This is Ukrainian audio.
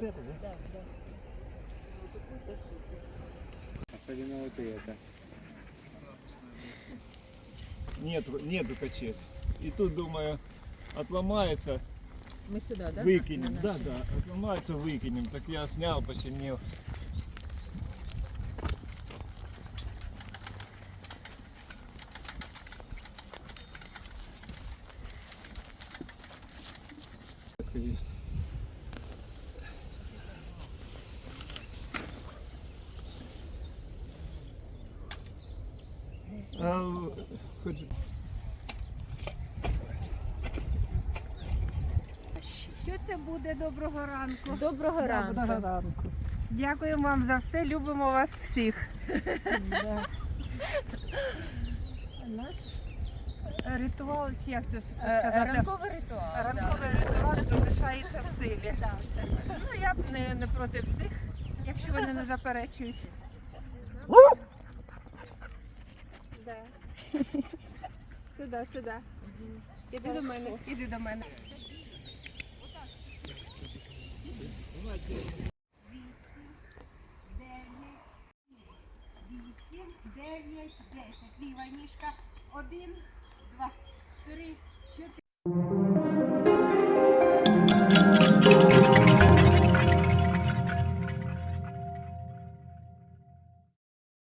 вот это, да? Особенно вот это. Нету, нету качет. И тут, думаю, отломается, Ми сюди, да? выкинем. На Да, да, отломается, выкинем. Так я снял, починил. Это есть. А, хоть Що це буде? Доброго ранку. Доброго ранку. ранку. Дякуємо вам за все. Любимо вас всіх. Ритуал, чи як це Е, сказати? Ранковий ритуал. да. Ранковий ритуал залишається в силі. Ну я б не, не проти всіх, якщо вони не заперечують. Да. Сюди, сюди. Іди до мене, іди до мене. Вісім, дев'ять, десять. Ліва ніжка. Один, два, три, чотири.